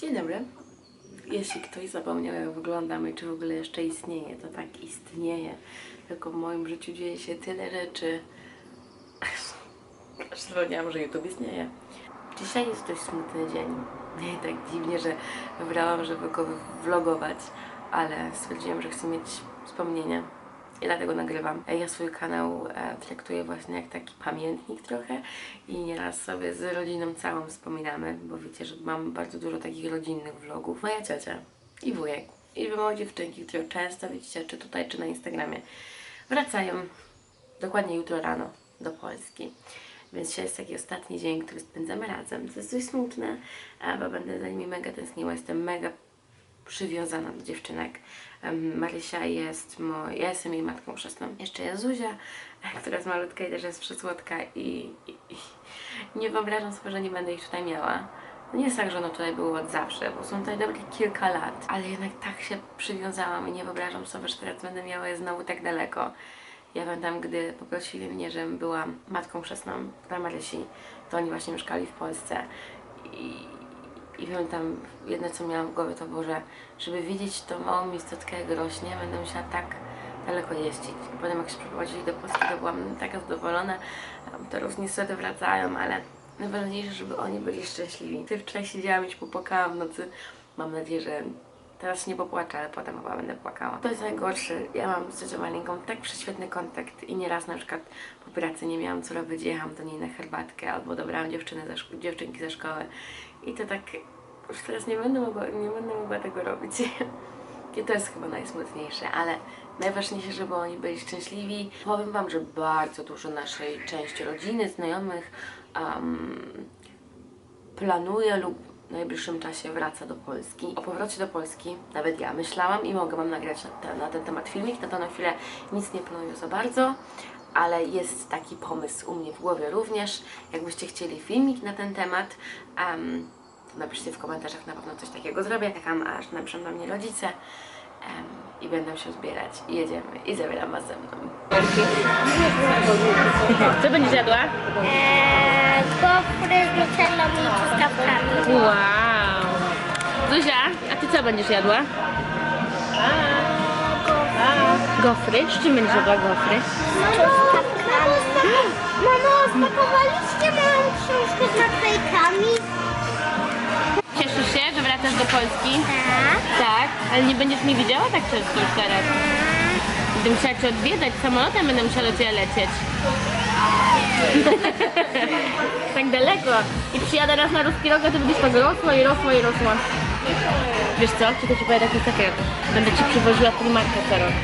Dzień dobry. Jeśli ktoś zapomniał, jak wyglądam i czy w ogóle jeszcze istnieje, to tak istnieje. Tylko w moim życiu dzieje się tyle rzeczy. Aż zapomniałam, że YouTube istnieje. Dzisiaj jest dość smutny dzień. Nie tak dziwnie, że wybrałam, żeby go vlogować, ale stwierdziłam, że chcę mieć wspomnienia. I dlatego nagrywam. Ja swój kanał e, traktuję właśnie jak taki pamiętnik trochę i nieraz sobie z rodziną całą wspominamy, bo wiecie, że mam bardzo dużo takich rodzinnych vlogów. Moja ciocia i wujek i moje dziewczynki, które często widzicie, czy tutaj, czy na Instagramie, wracają dokładnie jutro rano do Polski. Więc dzisiaj jest taki ostatni dzień, który spędzamy razem. To jest dość smutne, bo będę za nimi mega tęskniła. Jestem mega przywiązana do dziewczynek. Marysia jest moja, ja jestem jej matką chrzestną. Jeszcze jest Zuzia, która jest malutka i też jest przysłodka i, i, i nie wyobrażam sobie, że nie będę ich tutaj miała. No nie jest tak, że one tutaj były od zawsze, bo są tutaj dobre kilka lat, ale jednak tak się przywiązałam i nie wyobrażam sobie, że teraz będę miała je znowu tak daleko. Ja pamiętam, gdy poprosili mnie, żebym była matką chrzestną dla Marysi, to oni właśnie mieszkali w Polsce i, i pamiętam, jedno co miałam w głowie to było, że żeby widzieć tą małą istotkę jak rośnie, będę musiała tak daleko jeździć. Potem jak się przeprowadzili do Polski, to byłam taka zadowolona. Teraz niestety wracają, ale najważniejsze, żeby oni byli szczęśliwi. Ty wczoraj siedziałam i się popłakałam w nocy. Mam nadzieję, że teraz nie popłaczę, ale potem chyba będę płakała. To jest najgorsze. Ja mam z Malinką tak prześwietny kontakt i nieraz na przykład po pracy nie miałam co robić, jechałam do niej na herbatkę albo dobrałam dziewczyny ze dziewczynki ze szkoły. I to tak już teraz nie będę mogła, nie będę mogła tego robić. I to jest chyba najsmutniejsze, ale najważniejsze, żeby oni byli szczęśliwi. Powiem Wam, że bardzo dużo naszej części rodziny, znajomych um, planuje lub w najbliższym czasie wraca do Polski. O powrocie do Polski nawet ja myślałam i mogę Wam nagrać na, te, na ten temat filmik. Na to na chwilę nic nie planuję za bardzo, ale jest taki pomysł u mnie w głowie również. Jakbyście chcieli filmik na ten temat, um, to napiszcie w komentarzach, na pewno coś takiego zrobię. Czekam aż napiszą do mnie rodzice i będę się zbierać. I jedziemy i zabieram Was ze mną. Co będziesz jadła? Eee, gofry z nutellą i truskawkami. Wow! Zuzia, a ty co będziesz jadła? Gofry? Z czym będziesz jadła gofry? Mamo, spakowaliście moją książkę z naklejkami? Do Polski? Tak. Tak, ale nie będziesz mnie widziała tak często już teraz. Będę musiała Cię odwiedzać, samolotem będę musiała do Ciebie lecieć. tak daleko. I przyjadę raz na ruski rok, a Ty będziesz tak rosła i rosła i rosła. Wiesz co? To Ci powiem taką sekret? Będę Ci przywoziła tłumaczkę co rok.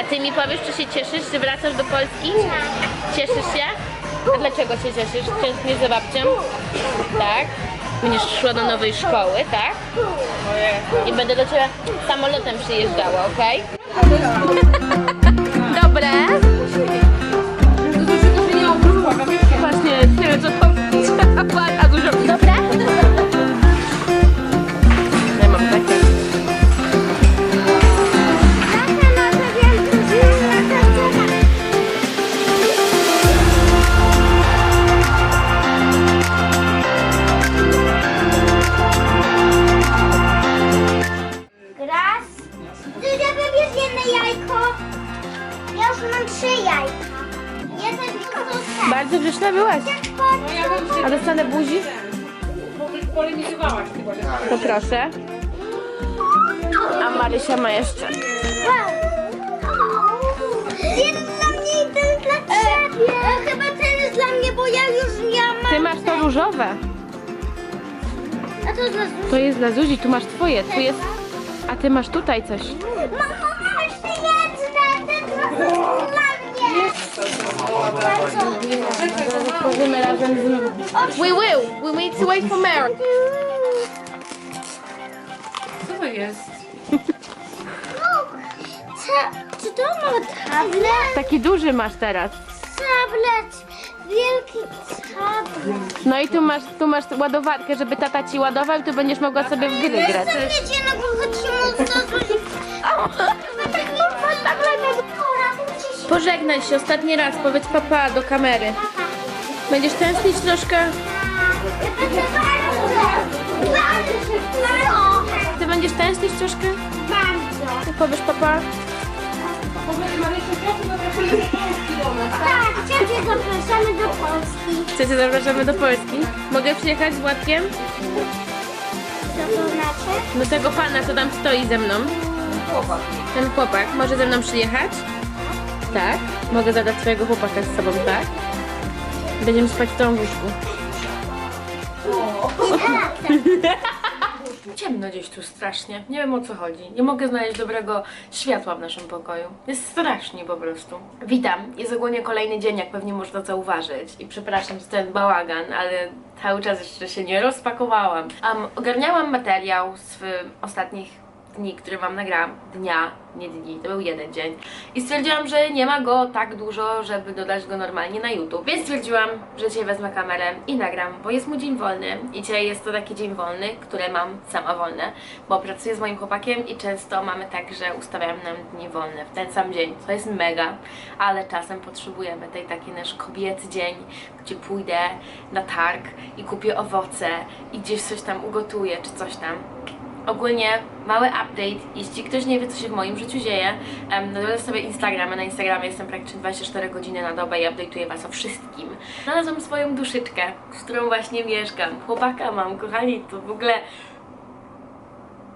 A Ty mi powiesz, czy się cieszysz, że wracasz do Polski? Cieszysz się? A dlaczego się cieszysz? Tęsknisz za babcią? Tak? Będziesz szła do nowej szkoły, tak? I będę do Ciebie samolotem przyjeżdżała, okej? Dobre? Właśnie, nie wiem co Tak, A dostanę buzi? Polemizowałaś chyba, że To proszę. A Marysia ma jeszcze. Jeden dla mnie i ten dla ciebie. E, chyba ten jest dla mnie, bo ja już ja mam. Ty masz to różowe. A to dla Zuzi. To jest dla Zuzi, tu masz twoje. Tu jest... A ty masz tutaj coś. Mamo, masz ty jedna, ten dla dla mnie. Tworzymy razem z... We will! We need to wait for Mary. Co to jest? Czy to ma tablet? Taki duży masz teraz. Tablet. Wielki tablet. No i tu masz, tu masz ładowarkę, żeby tata ci ładował i tu będziesz mogła sobie w gry grać. Chcę mieć jednego chodźmy do Zuzi. Pożegnaj się ostatni raz, powiedz papa do kamery. Będziesz tęsknić troszkę? Ty będziesz tęsknić troszkę? Bardzo. Ty powiesz papa? Tak, ciebie zapraszamy do Polski. Chcecie zapraszamy do Polski? Mogę przyjechać z Władkiem? Co to znaczy? Do tego pana, co tam stoi ze mną. Chłopak. Ten chłopak może ze mną przyjechać? Tak. Mogę zadać swojego chłopaka z sobą, tak? Będziemy spać w tą łóżku. Ciemno gdzieś tu strasznie. Nie wiem o co chodzi. Nie mogę znaleźć dobrego światła w naszym pokoju. Jest strasznie po prostu. Witam. Jest ogólnie kolejny dzień, jak pewnie można zauważyć. I przepraszam za ten bałagan, ale cały czas jeszcze się nie rozpakowałam. Um, ogarniałam materiał z ostatnich dni, które wam nagrałam, dnia, nie dni, to był jeden dzień. I stwierdziłam, że nie ma go tak dużo, żeby dodać go normalnie na YouTube. Więc stwierdziłam, że dzisiaj wezmę kamerę i nagram, bo jest mój dzień wolny. I dzisiaj jest to taki dzień wolny, który mam sama wolne, bo pracuję z moim chłopakiem i często mamy tak, że ustawiam nam dni wolne w ten sam dzień, co jest mega, ale czasem potrzebujemy tej taki nasz kobiecy dzień, gdzie pójdę na targ i kupię owoce i gdzieś coś tam ugotuję, czy coś tam. Ogólnie mały update, jeśli ktoś nie wie co się w moim życiu dzieje, um, dodajcie sobie Instagrama, na Instagramie jestem praktycznie 24 godziny na dobę i update'uję Was o wszystkim. Znalazłam swoją duszyczkę, z którą właśnie mieszkam, chłopaka mam, kochani, to w ogóle...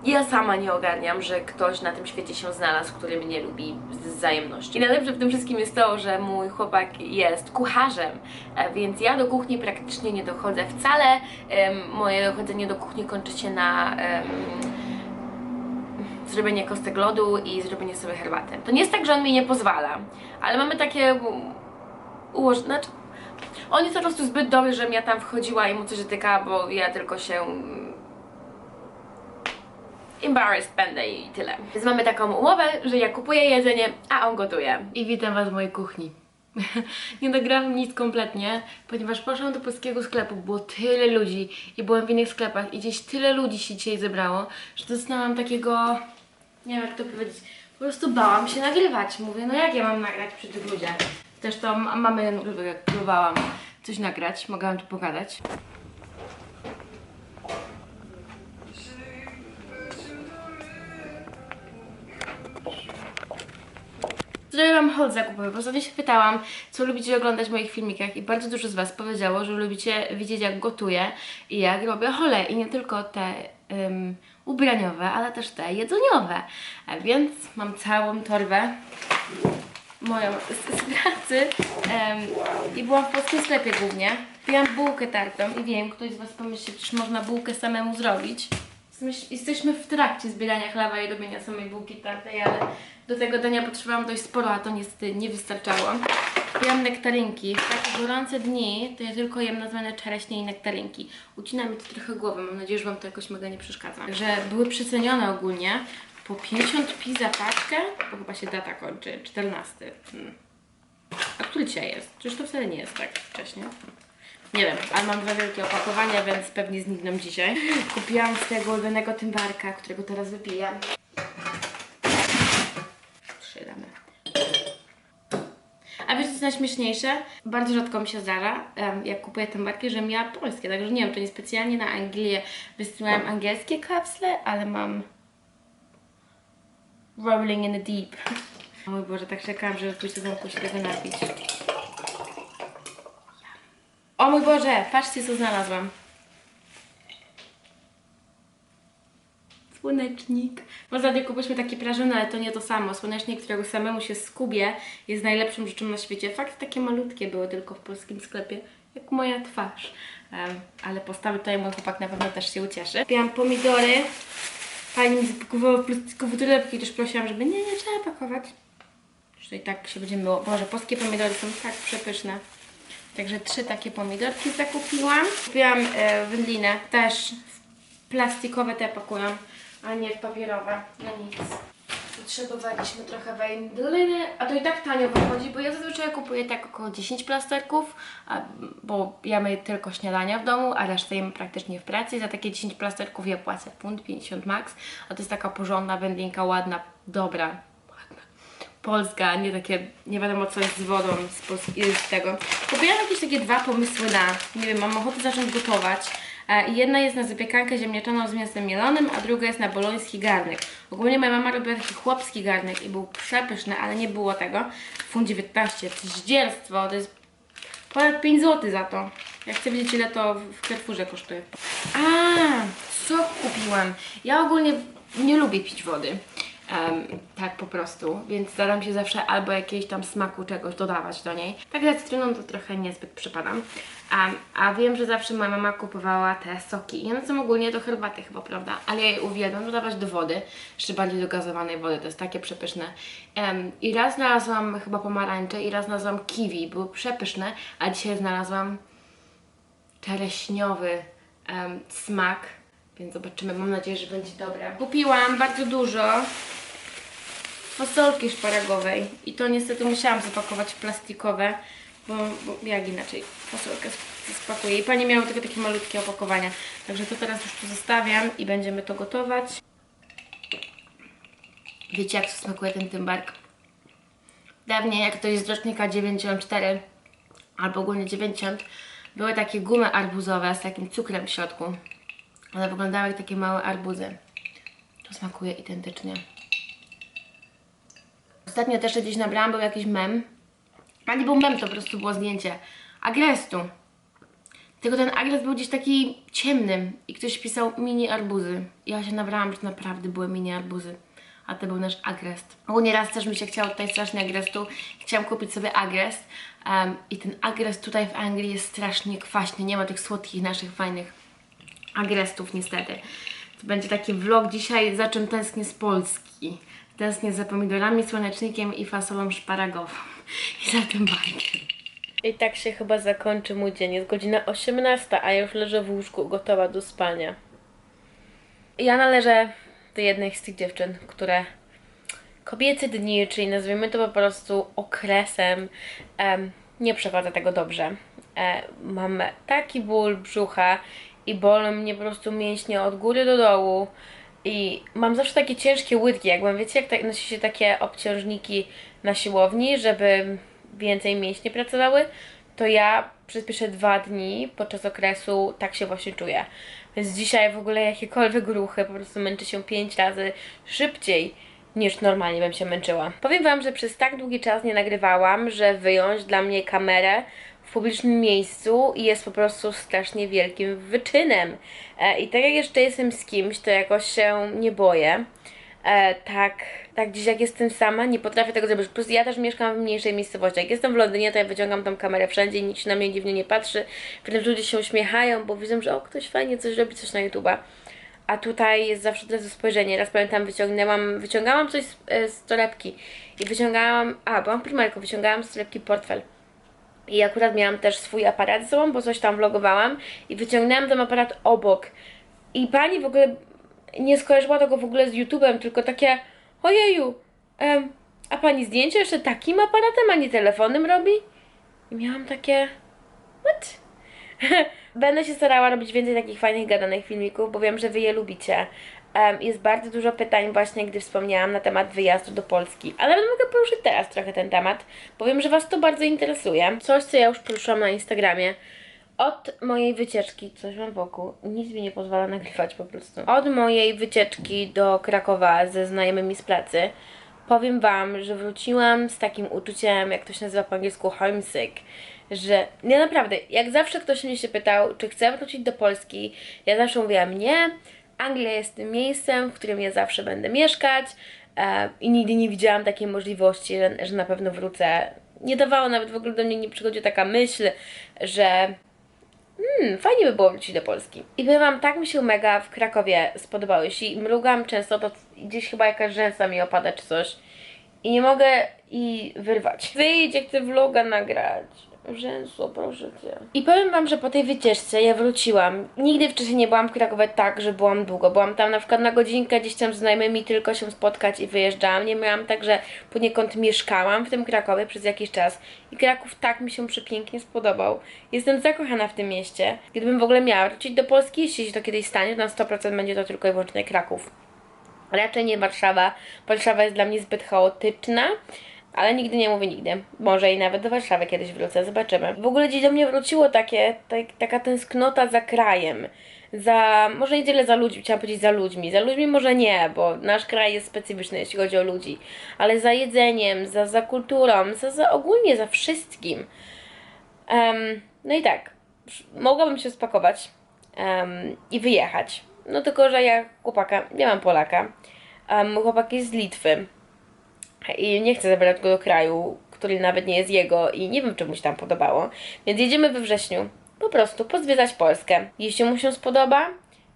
Ja sama nie ogarniam, że ktoś na tym świecie się znalazł, który mnie lubi z wzajemności. I najlepsze w tym wszystkim jest to, że mój chłopak jest kucharzem, e, więc ja do kuchni praktycznie nie dochodzę wcale. Moje dochodzenie do kuchni kończy się na zrobienie kostek lodu i zrobienie sobie herbaty. To nie jest tak, że on mi nie pozwala, ale mamy takie ułożone... Znaczy, on jest po prostu zbyt dobry, żebym ja tam wchodziła i mu coś tyka, bo ja tylko się embarrassed będę i tyle. Więc mamy taką umowę, że ja kupuję jedzenie, a on gotuje. I witam Was w mojej kuchni. nie nagrałam nic kompletnie, ponieważ poszłam do polskiego sklepu, było tyle ludzi i byłem w innych sklepach i gdzieś tyle ludzi się dzisiaj zebrało, że dostałam takiego, nie wiem jak to powiedzieć, po prostu bałam się nagrywać. Mówię, no jak ja mam nagrać przy tych ludziach? Też to mamy, próbowałam coś nagrać, mogę Wam tu pogadać. Zrobiłam haul zakupowy, bo ostatnio się pytałam, co lubicie oglądać w moich filmikach i bardzo dużo z Was powiedziało, że lubicie widzieć jak gotuję i jak robię hole i nie tylko te ym, ubraniowe, ale też te jedzeniowe. A więc mam całą torbę moją z, z pracy em, i byłam w polskim sklepie głównie. Kupiłam bułkę tartą i wiem, ktoś z Was pomyśli, czy można bułkę samemu zrobić. Jesteśmy w trakcie zbierania chleba i robienia samej bułki tartej, ale do tego dania potrzebowałam dość sporo, a to niestety nie wystarczało. Kupiłam nektarynki. W takie gorące dni to ja tylko jem nazwane czereśnie i nektarynki. Ucina mi to trochę głowę, mam nadzieję, że Wam to jakoś mega nie przeszkadza. Że były przecenione ogólnie po 50 pi za paczkę, bo chyba się data kończy, 14. Hmm. A który dzisiaj jest? Przecież to wcale nie jest tak wcześnie. Nie wiem, ale mam dwa wielkie opakowania, więc pewnie znikną dzisiaj. Kupiłam z tego ulubionego tymbarka, którego teraz wypijam. Trzy damy. A wiecie co jest najśmieszniejsze? Bardzo rzadko mi się zdarza, jak kupuję tymbarki, że miała polskie, także nie wiem, to nie specjalnie na Anglię wysyłałem angielskie kapsle, ale mam Rolling in the Deep. O mój Boże, tak czekałam, żeby pójść do się tego napić. O mój Boże, patrzcie co znalazłam. Słonecznik. W ostatnio kupiliśmy taki prażony, ale to nie to samo. Słonecznik, którego samemu się skubie, jest najlepszą rzeczą na świecie. Fakt, takie malutkie były tylko w polskim sklepie, jak moja twarz. Em, ale postawy tutaj mój chłopak na pewno też się ucieszy. Kupiłam pomidory. Pani mi zapakowała w plastikowe torebki, też prosiłam, żeby nie, nie trzeba pakować. Że i tak się będzie myło. Boże, polskie pomidory są tak przepyszne. Także trzy takie pomidorki zakupiłam. Kupiłam e, wędlinę, też plastikowe te pakują, a nie papierowe. No nic. Potrzebowaliśmy trochę wędliny, a to i tak tanio wychodzi, bo ja zazwyczaj kupuję tak około 10 plasterków, a, bo jemy tylko śniadania w domu, a resztę jemy praktycznie w pracy. Za takie 10 plasterków ja płacę funt 50 max, a to jest taka porządna wędlinka, ładna, dobra, polska, nie takie, nie wiadomo co jest z wodą z, z tego. Kupiłam jakieś takie dwa pomysły na, nie wiem, mam ochotę zacząć gotować, E, Jedna jest na zapiekankę ziemniaczaną z mięsem mielonym, a druga jest na boloński garnek. Ogólnie moja mama robiła taki chłopski garnek i był przepyszny, ale nie było tego. Fun 19, to jest to jest ponad 5 zł za to. Jak chcę wiedzieć ile to w Carrefourze kosztuje. A, sok kupiłam. Ja ogólnie nie lubię pić wody. Em, tak po prostu, więc staram się zawsze albo jakiegoś tam smaku czegoś dodawać do niej. Tak za cytryną to trochę niezbyt przypadam. Em, a wiem, że zawsze moja mama kupowała te soki. One są ogólnie do herbaty chyba, prawda? Ale ja je uwielbiam dodawać do wody, jeszcze bardziej do gazowanej wody, to jest takie przepyszne. Em, I raz znalazłam chyba pomarańcze i raz znalazłam kiwi, były przepyszne, a dzisiaj znalazłam czereśniowy smak, więc zobaczymy. Mam nadzieję, że będzie dobre. Kupiłam bardzo dużo fasolki szparagowej i to niestety musiałam zapakować w plastikowe, bo, bo jak inaczej fasolkę sp- spakuję. I pani miała tylko takie malutkie opakowania, także to teraz już tu zostawiam i będziemy to gotować. Wiecie jak smakuje ten tymbark? Dawniej jak ktoś z rocznika 94 albo ogólnie 90 były takie gumy arbuzowe z takim cukrem w środku. One wyglądały jak takie małe arbuzy. To smakuje identycznie. Ostatnio też gdzieś nabrałam, był jakiś mem. A nie był mem, to po prostu było zdjęcie. Agrestu. Tylko ten agres był gdzieś taki ciemny i ktoś pisał mini arbuzy. Ja się nabrałam, że naprawdę były mini arbuzy. A to był nasz agrest. Ogólnie raz też mi się chciało tutaj strasznie agrestu. Chciałam kupić sobie agrest. em, I ten agrest tutaj w Anglii jest strasznie kwaśny. Nie ma tych słodkich naszych fajnych agrestów niestety. To będzie taki vlog dzisiaj, za czym tęsknię z Polski. Tęsknię za pomidorami, słonecznikiem i fasolą szparagową. I za tym bajkiem. I tak się chyba zakończy mój dzień. Jest godzina 18, a już leżę w łóżku gotowa do spania. Ja należę do jednej z tych dziewczyn, które kobiece dni, czyli nazwijmy to po prostu okresem, em, nie przechodzę tego dobrze. E, mam taki ból brzucha i bolą mnie po prostu mięśnie od góry do dołu. I mam zawsze takie ciężkie łydki, jakbym, wiecie, jak nosi się takie obciążniki na siłowni, żeby więcej mięśnie pracowały, to ja przez pierwsze dwa dni podczas okresu tak się właśnie czuję. Więc dzisiaj w ogóle jakiekolwiek ruchy po prostu męczę się pięć razy szybciej niż normalnie bym się męczyła. Powiem Wam, że przez tak długi czas nie nagrywałam, że wyjąć dla mnie kamerę w publicznym miejscu jest po prostu strasznie wielkim wyczynem. E, I tak jak jeszcze jestem z kimś, to jakoś się nie boję. E, tak, tak dziś jak jestem sama, nie potrafię tego zrobić. Plus ja też mieszkam w mniejszej miejscowości. Jak jestem w Londynie, to ja wyciągam tą kamerę wszędzie i nikt się na mnie dziwnie nie patrzy. Wręcz ludzie się uśmiechają, bo widzą, że o, ktoś fajnie coś robi, coś na YouTube'a. A tutaj jest zawsze to spojrzenie. Raz pamiętam, wyciągnęłam, wyciągałam coś z, e, z torebki i wyciągałam, a, byłam w wyciągałam z torebki portfel. I akurat miałam też swój aparat ze sobą, bo coś tam vlogowałam i wyciągnęłam ten aparat obok. I pani w ogóle nie skojarzyła tego w ogóle z YouTube'em, tylko takie ojeju, em, a pani zdjęcie jeszcze takim aparatem, a nie telefonem robi? I miałam takie what? Będę się starała robić więcej takich fajnych gadanych filmików, bo wiem, że Wy je lubicie. Jest bardzo dużo pytań właśnie, gdy wspomniałam na temat wyjazdu do Polski. Ale mogę poruszyć teraz trochę ten temat, bo wiem, że Was to bardzo interesuje. Coś, co ja już poruszyłam na Instagramie. Od mojej wycieczki, coś mam wokół, nic mi nie pozwala nagrywać po prostu. Od mojej wycieczki do Krakowa ze znajomymi z pracy, powiem Wam, że wróciłam z takim uczuciem, jak to się nazywa po angielsku, homesick. Że nie naprawdę, jak zawsze ktoś mnie się pytał, czy chcę wrócić do Polski, ja zawsze mówiłam nie. Anglia jest tym miejscem, w którym ja zawsze będę mieszkać e, i nigdy nie widziałam takiej możliwości, że, że na pewno wrócę. Nie dawało nawet w ogóle do mnie nie przychodzi taka myśl, że Hmm, fajnie by było wrócić do Polski. I powiem Wam, tak mi się mega w Krakowie spodobało. Jeśli mrugam często, to gdzieś chyba jakaś rzęsa mi opada czy coś. I nie mogę i wyrwać. Wyjdź, jak chcę vloga nagrać. Rzęsło, proszę Cię. I powiem Wam, że po tej wycieczce ja wróciłam. Nigdy wcześniej nie byłam w Krakowie tak, że byłam długo. Byłam tam na przykład na godzinkę, gdzieś tam z znajomymi tylko się spotkać i wyjeżdżałam. Nie miałam tak, że poniekąd mieszkałam w tym Krakowie przez jakiś czas. I Kraków tak mi się przepięknie spodobał. Jestem zakochana w tym mieście. Gdybym w ogóle miała wrócić do Polski, jeśli się to kiedyś stanie, to na 100% będzie to tylko i wyłącznie Kraków. Raczej nie Warszawa. Warszawa jest dla mnie zbyt chaotyczna, ale nigdy nie mówię nigdy. Może i nawet do Warszawy kiedyś wrócę, zobaczymy. W ogóle dziś do mnie wróciło takie, tak, taka tęsknota za krajem. za, może nie tyle za ludźmi, chciałam powiedzieć za ludźmi, za ludźmi może nie, bo nasz kraj jest specyficzny, jeśli chodzi o ludzi, ale za jedzeniem, za, za kulturą, za, za ogólnie za wszystkim. Em, no i tak, mogłabym się spakować em, i wyjechać. No tylko, że ja chłopaka, nie mam Polaka. Um, chłopak jest z Litwy i nie chcę zabrać go do kraju, który nawet nie jest jego i nie wiem, czy mu się tam podobało. Więc jedziemy we wrześniu po prostu pozwiedzać Polskę. Jeśli mu się spodoba,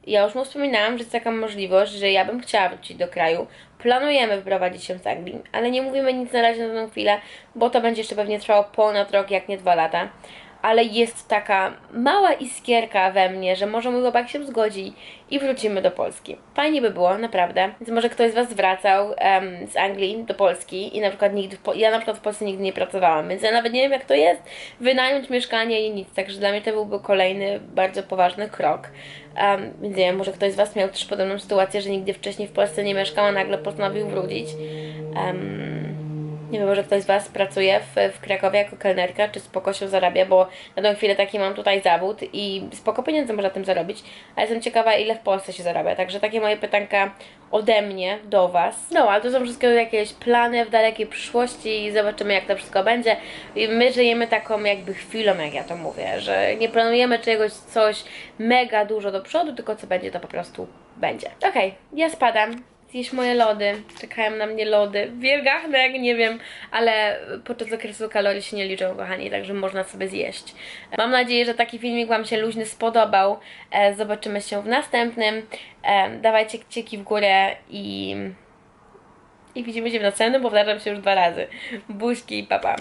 ja już mu wspominałam, że jest taka możliwość, że ja bym chciała wrócić do kraju. Planujemy wyprowadzić się z Anglii, ale nie mówimy nic na razie na tę chwilę, bo to będzie jeszcze pewnie trwało ponad rok, jak nie dwa lata. Ale jest taka mała iskierka we mnie, że może mój chłopak się zgodzi i wrócimy do Polski. Fajnie by było, naprawdę. Więc może ktoś z Was wracał z Anglii do Polski i na przykład nigdy, ja na przykład w Polsce nigdy nie pracowałam, więc ja nawet nie wiem jak to jest wynająć mieszkanie i nic. Także dla mnie to byłby kolejny bardzo poważny krok. Um, więc nie wiem, może ktoś z Was miał też podobną sytuację, że nigdy wcześniej w Polsce nie mieszkał, a nagle postanowił wrócić. Em, nie wiem, może ktoś z Was pracuje w, w Krakowie jako kelnerka, czy spoko się zarabia, bo na tą chwilę taki mam tutaj zawód i spoko pieniędzy można tym zarobić, a jestem ciekawa, ile w Polsce się zarabia. Także takie moje pytanka ode mnie do Was. No, ale to są wszystkie jakieś plany w dalekiej przyszłości i zobaczymy, jak to wszystko będzie. I my żyjemy taką jakby chwilą, jak ja to mówię, że nie planujemy czegoś, coś mega dużo do przodu, tylko co będzie, to po prostu będzie. Okej, ja spadam zjeść moje lody. Czekają na mnie lody. Wielgachne, jak nie wiem, ale podczas okresu kalorii się nie liczą, kochani, także można sobie zjeść. Mam nadzieję, że taki filmik Wam się luźny spodobał. E, Zobaczymy się w następnym. E, Dawajcie kciuki w górę i... I widzimy się w następnym, powtarzam się już dwa razy. Buźki i papa.